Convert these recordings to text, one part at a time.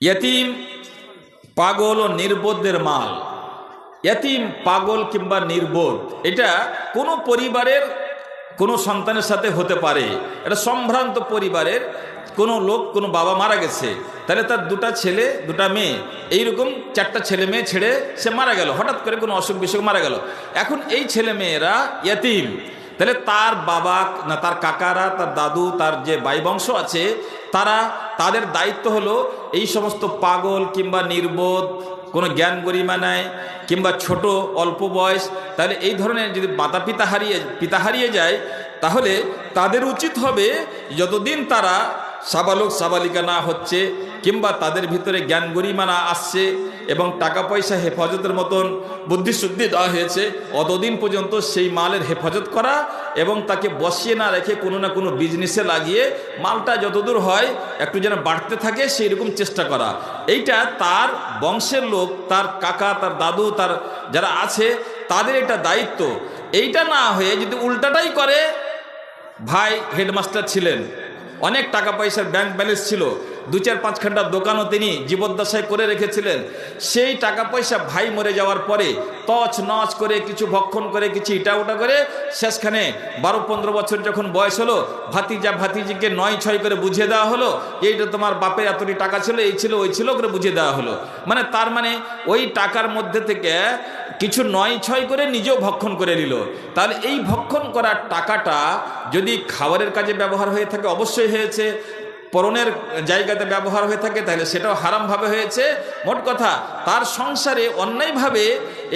ইয়তিম পাগল ও নির্বোধদের মাল ইয়তিম পাগল কিংবা নির্বোধ এটা কোনো পরিবারের কোনো সন্তানের সাথে হতে পারে এটা সম্ভ্রান্ত পরিবারের কোনো লোক কোনো বাবা মারা গেছে তাহলে তার দুটা ছেলে দুটা মেয়ে এইরকম চারটা ছেলে মেয়ে ছেড়ে সে মারা গেল হঠাৎ করে কোনো অসুখ বিসুখ মারা গেল এখন এই ছেলে মেয়েরা ইয়তিম তাহলে তার বাবা না, তার কাকারা, তার দাদু, তার যে বাই বংশ আছে, তারা তাদের দায়িত্ব হলো এই সমস্ত পাগল কিংবা নির্বোধ, কোনো জ্ঞান গরিমা নেয় কিংবা ছোট, অল্প বয়স, তাহলে এই ধরনের যদি মাতা পিতা হারিয়ে পিতা হারিয়ে যায়, তাহলে তাদের উচিত হবে যতদিন তারা সাবালক সাবালিকা না হচ্ছে, কিংবা তাদের ভিতরে জ্ঞান গরিমা না আসছে এবং টাকা পয়সা হেফাজতের মতন বুদ্ধিশুদ্ধি দেওয়া হয়েছে, অতদিন পর্যন্ত সেই মালের হেফাজত করা এবং তাকে বসিয়ে না রেখে কোনো না কোনো বিজনেসে লাগিয়ে মালটা যতদূর হয় একটু যেন বাড়তে থাকে সেই রকম চেষ্টা করা। এইটা তার বংশের লোক, তার কাকা, তার দাদু, তার যারা আছে, তাদের এটা দায়িত্ব। এইটা না হয়ে যদি উল্টাটাই করে, ভাই হেডমাস্টার ছিলেন অনেক টাকা পয়সার ব্যাংক ব্যালেন্স ছিল। দু চার পাঁচ ঘণ্টা দোকানও তিনি জীবদ্দশায় করে রেখেছিলেন। সেই টাকা পয়সা ভাই মরে যাওয়ার পরে তছ নচ করে কিছু ভক্ষণ করে, কিছু ইটা উটা করে শেষখানে বারো পনেরো বছর যখন বয়স হলো, ভাতিজা ভাতিজিকে নয় ছয় করে বুঝিয়ে দেওয়া হলো, এইটা তোমার বাপের এতটি টাকা ছিল, এই ছিল, ওই ছিল করে বুঝিয়ে দেওয়া হলো। মানে তার মানে ওই টাকার মধ্যে থেকে কিছু নয় ছয় করে নিজেও ভক্ষণ করে নিল। তাহলে এই ভক্ষণ করার টাকাটা যদি খাবারের কাজে ব্যবহার হয়ে থাকে, অবশ্যই হয়েছে। পরনের জায়গাতে ব্যবহার হয়ে থাকে, তাহলে সেটাও হারামভাবে হয়েছে। মোট কথা, তার সংসারে অন্যায়ভাবে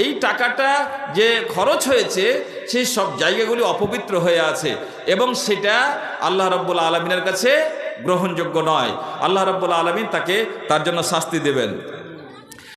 এই টাকাটা যে খরচ হয়েছে, সেই সব জায়গাগুলি অপবিত্র হয়ে আছে এবং সেটা আল্লাহ রব্বুল আলমিনের কাছে গ্রহণযোগ্য নয়। আল্লাহ রব্বুল আলমিন তাকে তার জন্য শাস্তি দেবেন।